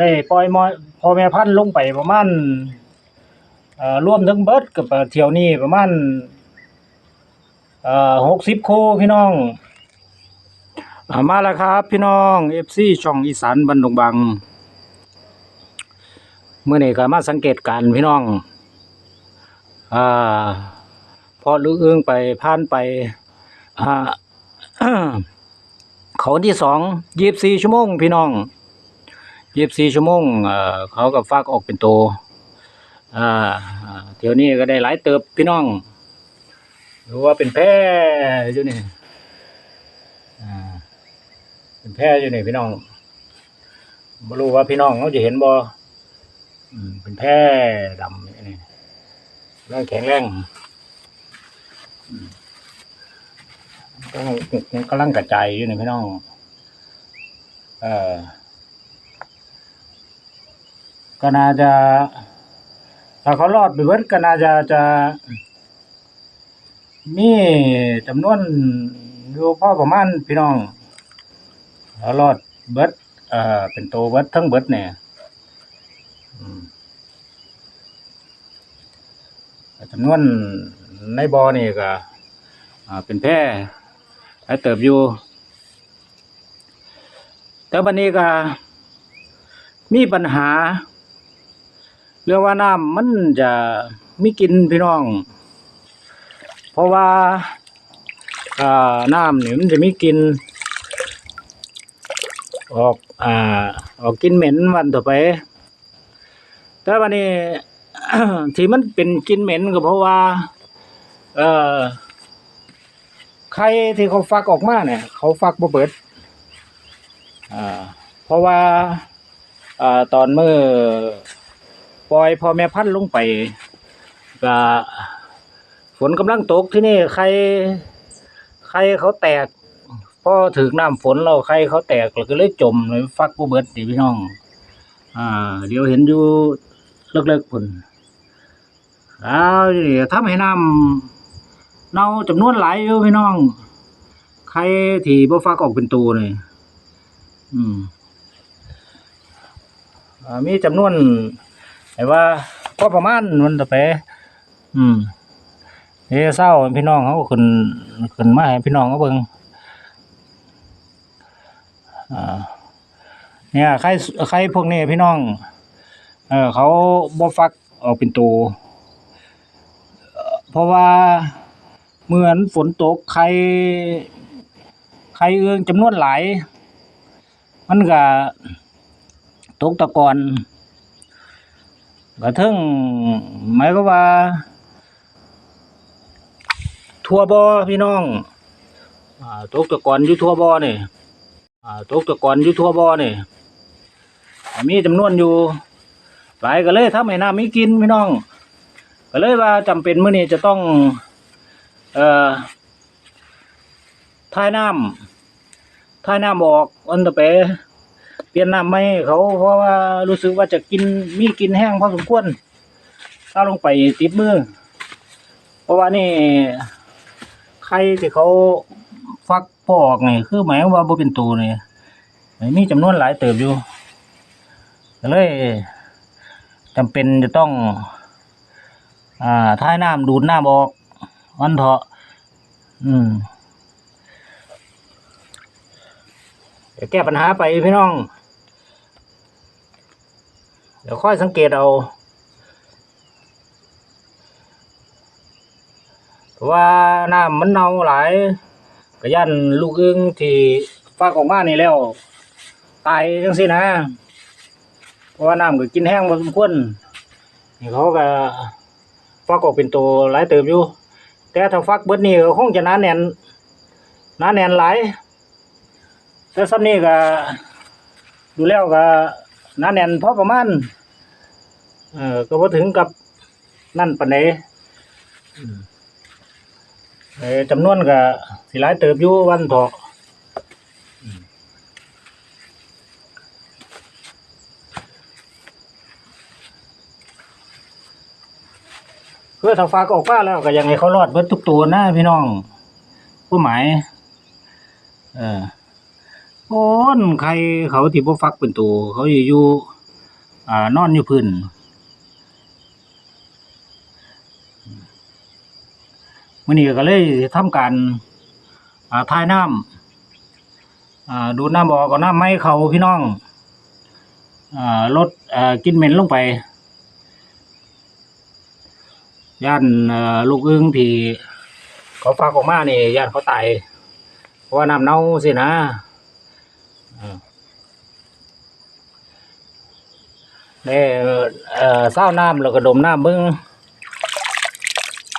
ได้ปล่อยมอพ่อแม่พันธุ์ลงไปประมาณเอ่อรวมทั้งเบิดกับเที่ยวนี้ประมาณเอ่อ60คู่พี่น้องอ่ามาแล้วครับ พี่น้อง FC ช่องอีสานบันดงบังเมื่อนี้ก็มาสังเกตการณ์พี่น้องอ่าพอลูกเอื้องไปผ่านไปอ่า เขาที่สองยีบสี่ชั่วโมงพี่น้อง ยีบสี่ชั่วโมงเขาก็ฟักออกเป็นโตวเที่ยวนี้ก็ได้หลายเติบพี่น้องหรือว่าเป็นแพร่อยู่นี่เป็นแพร่อยู่นี่พี่น้องไม่รู้ว่าพี่น้องเขาจะเห็นบ่อืมเป็นแพร่ดำนี่แรงแข็งแรงก็กำลังกระจายอยู่นี่พี่น้อง เออ ก็น่าจะถ้าเขารอดไปเบิดก็น่าจะจะ มีจำนวนอยู่พอประมาณพี่น้องเขารอดเบิดเอ่อเป็นโตเบิดทั้งเบิดเนี่ยจำนวนในบอนี่ก็อ่าเป็นแพร่ให้เติบอยู่แต่บันนี้ก็มีปัญหา เรื่องว่าน้ำมันจะไม่กินพี่น้อง เพราะว่าอ่าน้ำเนี่ยมันจะไม่กิน ออกอ่าออกกินเหม็นวันต่อไป แต่วันนี้ที่มันเป็นกินเหม็นก็เพราะว่า เอ่อไข่ที่เขาฟักออกมาเนี่ย เขาฟักบ่เบิดอ่าเพราะว่าอ่าตอนเมื่อ ปล่อยพอแม่พันธุ์ลงไปก็ฝนกำลังตกที่นี่ใคร ใครเขาแตกพอถึงน้ำฝนเราใครเขาแตกเราก็เลยจมเลยฟักบ่เบิดดิพี่น้อง อ่า เดี๋ยวเห็นอยู่เลิกๆพุ่นอ้าวนี่ทำให้น้ำเน่าจำนวนหลายอยู่พี่น้อง ใครที่บ่ฟักออกเป็นตัวนี่อืมอ่ามีจำนวน ไอ้ว่าก็ประมาณมันต่อไป อืมเฮ้เศร้าพี่น้องเขาขึ้นขึ้นมาให้พี่น้องเขาเบิ่งอ่าเนี่ยใครใครพวกนี้พี่น้อง เออเขาบ่ฟักออกเป็นตัวเอ่อเพราะว่าเหมือนฝนตกใคร ใครเอื้องจำนวนหลาย มันก็ตกตะกอน ก็ถึงหมายก็ว่า ทั่วบอพี่น้องอตกตะกอนอยู่ทั่วบ่อนี่ตกตะกอนอยู่ทั่วบ่อนี่มีจำนวนอยู่ หลายก็เลยทำให้น้ำไมีกินพี่น้อง ก็เลยว่าจำเป็นเมื้อนี้จะต้อง เอ่อท้ายน้ำท้ายน้ำออกอันตะเป เปลี่ยนน้ำไม่เขาเพราะว่ารู้สึกว่าจะกินมีกินแห้งพอสมควรถ้าลงไปติดมือ เพราะว่านี่ไข่ที่เขาฟักพอกนี่คือหมายว่าบ่เป็นตัวนี่มีจำนวนหลายเติบอยู่เลยจำเป็นจะต้อง อ่าท้ายน้ำดูดน้ำออกมันเถาะอืมแก้ปัญหาไปพี่น้อง ดี๋ยวค่อยสังเกตเอาว่าน้ำมันเน่าหลายกระยันลูกอึ้งที่ฟากออกมานี่แล้วตายจังสินะเพราะว่าน้ำก็กินแห้งพอสมควรนี่เขาก็ฟักออกเป็นตัวหลายเติบอยู่ แต่ถ้าฟักเบิดนี่ก็คงจะหนาแน่นหนาแน่นหลายแต่ซ้ำนี้ก็ดูแล้วก็หนาแน่นพอประมาณ เออก็พอถึงกับนั่นปานใดอืมเออจำนวนก็สิหลายเติบอยู่วันเถาะอืมเพื่อถ้าฟ้าก็ออกฟ้าแล้วก็ยังให้เขารอดเบิดทุกตัวนะพี่น้อง ผู้หมาย เออโอ้นใครเขาที่บ่ฟักเป็นตัวเขาอยู่อยู่อ่านอนอยู่พื้น มื้อนี้ก็เลยทำการทายน้ำอ่าดูน้ำออกก็น้ำไม่เขาพี่น้องอลดกินเหม็นลงไป ย่านลูกอึ้งที่เขาฝากออกมาเนี่ย่านเขาตายเพราะว่าน้ำเน่าสินะอ่าได้เอ่อเศร้าน้ำแล้วก็ดมน้ำเบิ่ง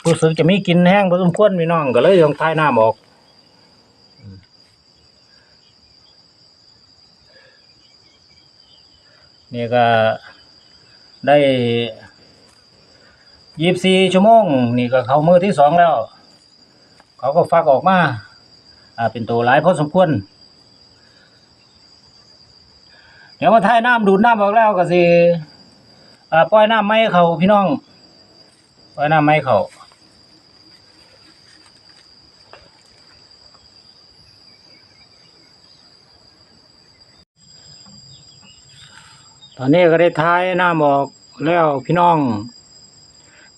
รู้สึกจะมีกินแห้งพอสมควรพี่น้องก็เลยต้องทายน้ำออกนี่ก็ได้ยี่สี่ชั่วโมง นี่ก็เข้ามือที่สองแล้ว เขาก็ฟักออกมา อ่า เป็นตัวหลายพอสมควร เดี๋ยวมาท้ายน้ำดูดน้ำออกแล้วก็สิ อ่า ปล่อยน้ำไม่เขาพี่น้อง ปล่อยน้ำไม่เขา อนนี้ก็ได้ท้ายน้ำออกแล้วพี่น้อง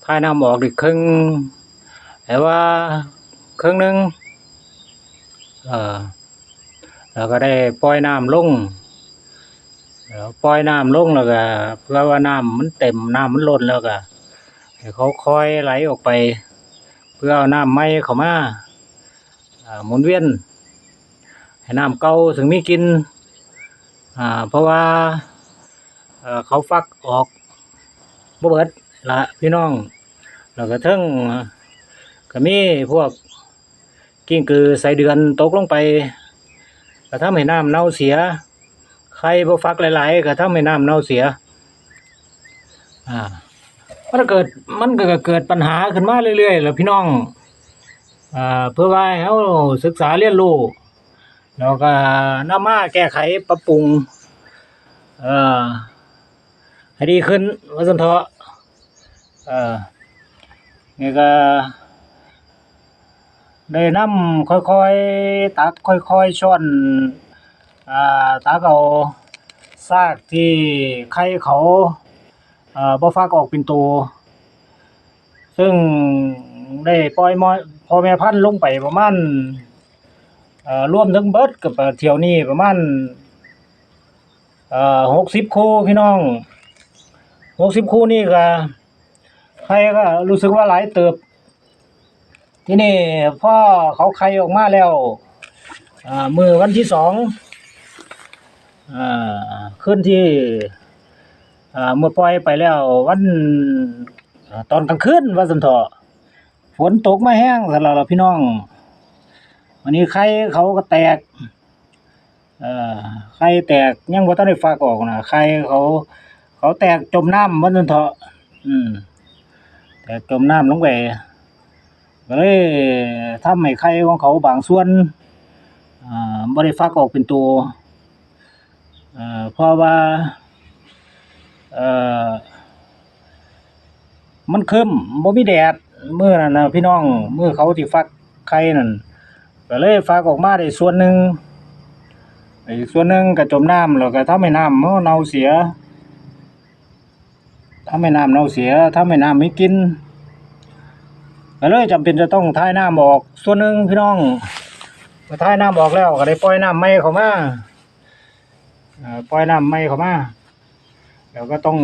ท้ายน้ำออกอีกครึ่งแต่ว่าครึ่งหนึ่งเอ่อแล้วก็ได้ปล่อยน้ำลงแล้วปล่อยน้ำลงแล้วก็เพื่อว่าน้ำมันเต็มน้ำมันล้นแล้วก็ให้เขาคอยไหลออกไป เพื่อเอาน้ำไม่เข้ามาหมุนเวียนให้น้ำเก่าถึงมีกินเพราะว่า เขาฟักออกบ่เบิดละพี่น้อง แล้วก็เทั้งก็มีพวกกิ้งกือใส่เดือนตกลงไปก็ทำให้น้ำเน่าเสีย ใครบ่ฟักหลายๆก็ทำให้น้ำเน่าเสีย อ่า มันเกิดมันก็เกิดปัญหาขึ้นมาเรื่อยๆแล้วพี่น้องอ่าเพื่อว่าเขาศึกษาเรียนรู้แล้วก็นำมาแก้ไขปรับปรุง เอ่อ ให้ดีขึ้นว่าสันเถาะเออนี่ก็ได้นำค่อยๆ ตักค่อยๆช้อนอ่าตักเอาซากที่ไข่เขาเอ่อบ่ฟักออกเป็นตัวซึ่งได้ปล่อยมอพ่อแม่พันธุ์ลงไปประมาณเอ่อรวมทั้งเบิดกับเที่ยวนี้ประมาณเอ่อหกสิบคู่พี่น้อง หกสิบคู่นี่ก็ใครก็รู้สึกว่าหลายเติบ ที่นี่พ่อเขาไข่ออกมาแล้วมือวันที่สองอขึ้นที่เมื่อปล่อยไปแล้ว วันอตอนกลางคืนว่าสันเถาะฝนตกมาแห้งสำหรับพี่น้อง วันนี้ไข่เขาก็แตกเอ่อไข่แตกยังบ่ทันได้ฝากออกนะไข่เขา เขาแตกจมน้ำว่าซั่นเถาะอืม แตกจมน้ำลงไปก็เลยทำให้ไข่ของเขาบางส่วนอ่าบ่ได้ฟักออกเป็นตัวเอ่อเพราะว่าเอ่อมันครึ้มบ่มีแดดเมื้อนั้นน่ะพี่น้องเมื้อเขาที่ฟักไข่นั่นก็เลยฟักออกมาได้ส่วนหนึ่งอีกส่วนหนึ่งก็จมน้ำแล้วก็ทำให้น้ำมันเน่าเสีย ทำให้น้ำเน่าเสียทำให้น้ำไม่กินก็เลยจำเป็นจะต้องท้ายน้ำออก ส่วนหนึ่งพี่น้องพอท้ายน้ำออกแล้วก็ได้ปล่อยน้ำไม่เข้ามาอ่อปล่อยน้ำไม่เข้ามาแล้วก็ต้อง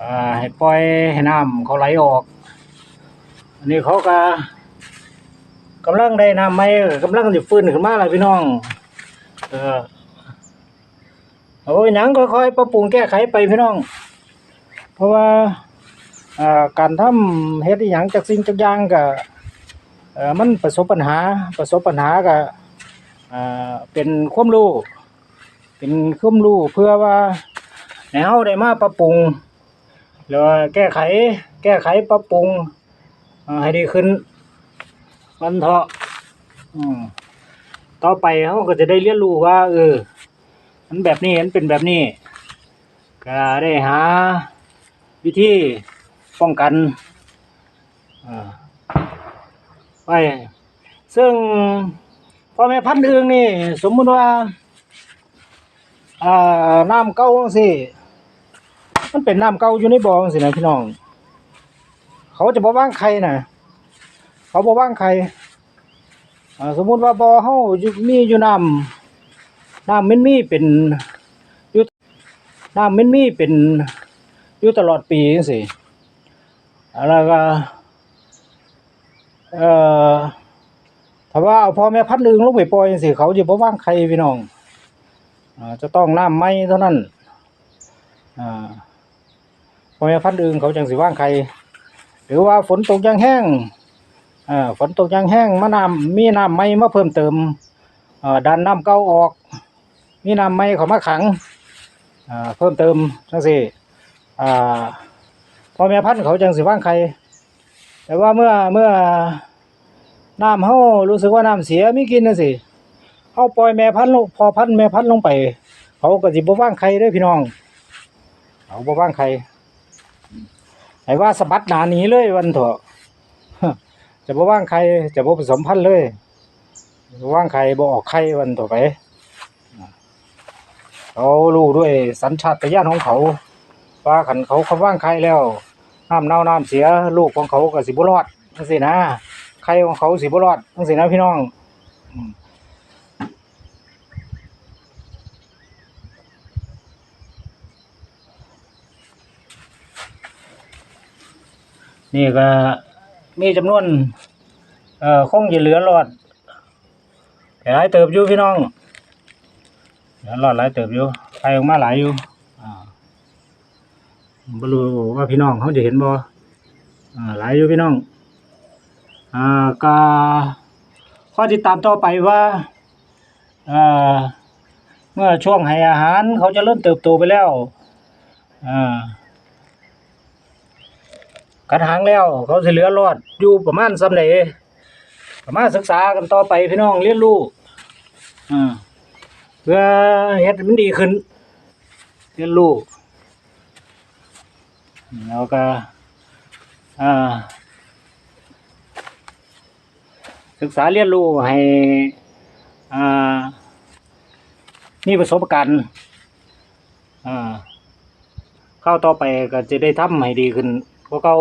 อ่าให้ปล่อยให้น้ำเขาไหลออก อันนี้เขาก็กำลังได้น้ำไหมกำลังจะฟื้นขึ้นมาแล้วพี่น้อง เออ เอาไว้หยังค่อยๆปรับปรุงแก้ไขไปพี่น้อง เพราะว่าการทำเฮ็ดอหยังจากสิ่งจากอย่างก็มันประสบปัญหาประสบปัญหาก็เป็นความรู้เป็นความรู้เพื่อว่าให้เฮาได้มาปรับปรุงหรือว่าแก้ไข แก้ไขปรับปรุงให้ดีขึ้นมันเถาะต่อไปเขาก็จะได้เรียนรู้ว่าเออ มันแบบนี้มันเป็นแบบนี้ก็ได้หา วิธีป้องกันไปซึ่งพ่อแม่พันธุ์อื่นนี่ สมมุติว่าน้ำเก่าจังซี่มันเป็นน้ำเก่าอยู่ในบ่อจังซี่นะพี่น้อง เขาจะบ่ว่างใครน่ะเขาบ่ว่างใครอ่สมมุติว่าบ่อเฮามีอยู่น้ำ น้ำมันมีเป็นอยู่น้ำมันมีเป็นอยู่ตลอดปีจังซี่แล้วก็เอ่อถ้าว่าเอาพ่อแม่พันธุ์อื่นลงไปปล่อยจังซี่เขาจะบ่ว่างใครพี่น้องอ่าจะต้องน้ำไม้เท่านั้นอ่าพ่อแม่พันธุ์อื่นเขาจังสิว่างใครหรือว่าฝนตกย่างแห้งอ่าฝนตกย่างแห้งมะน้ำมีน้ำไม้มาเพิ่มเติมอ่าดันน้ำเก่าออก มีนำไม้เข้ามาขังเพิ่มเติมจังซี่พอแม่พันธุ์เขาจังสิว่างใครแต่ว่าเมื่อเมื่อน้ำเฮารู้สึกว่าน้ำเสียไมีกินนะสิเฮาปล่อยแม่พันธุ์ลงพอพันธุ์แม่พันธุ์ลงไป เขาก็สิบ่ว่างใครเด้พี่น้องเขาบ่ว่างใครให้ว่าสะบัดหนาหนีเลยวันเถอะจะบ่ว่างใครจะบ่ผสมพันธุ์เลยบ่ว่างใครบ่ออกไข่วันต่อไป เขารู้ด้วยสัญชาตญาณของเขาว่าขันเขาเขาว่างใครแล้วน้ำเน่าน้ำเสียลูกของเขาก็สิบ่รอดจังซี่นะไข่ของเขาสิบ่รอดจังซี่นะพี่น้องนี่ก็มีจำนวนเอ่อคงจะเหลือรอดหลายเติบอยู่พี่น้อง หลือรอดหลายเติบอยู่ไข่ออกมาหลายอยู่อ่าบ่รู้ว่าพี่น้องเขาจะเห็นบ่อ่าหลายอยู่พี่น้องอ่าก็ข้อติดตามต่อไปว่าอ่าเมื่อช่วงให้อาหารเขาจะเริ่มเติบโตไปแล้วอ่ากัดหางแล้ว เขาจะเหลือรอดอยู่ประมาณสำไหนประมาณศึกษากันต่อไปพี่น้องเรียนรู้อ่า เพื่อเฮ็ดมันดีขึ้นเรียนรู้แล้วก็อ่าศึกษาเรียนรู้ให้อ่ามีประสบการณ์อ่าเข้าต่อไปก็จะได้ทำให้ดีขึ้นกว่าเก่า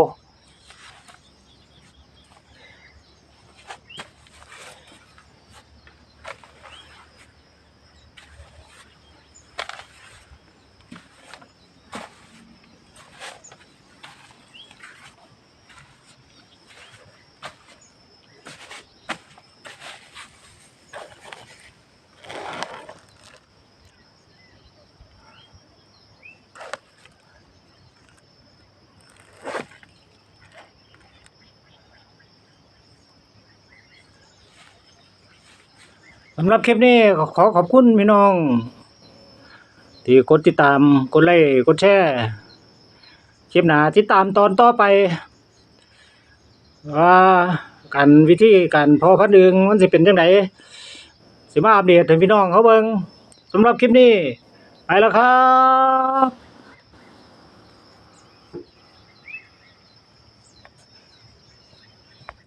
สำหรับคลิปนี้ขอขอบคุณพี่น้อง ที่กดติดตามกดไลค์กดแชร์คลิปหน้าติดตามตอนต่อไปว่าการวิธีการพอพันธุ์ดึงมันสิเป็นจังไดสิมาอัปเดตให้พี่น้องเขาเบิงสำหรับคลิปนี้ ไปแล้วครับ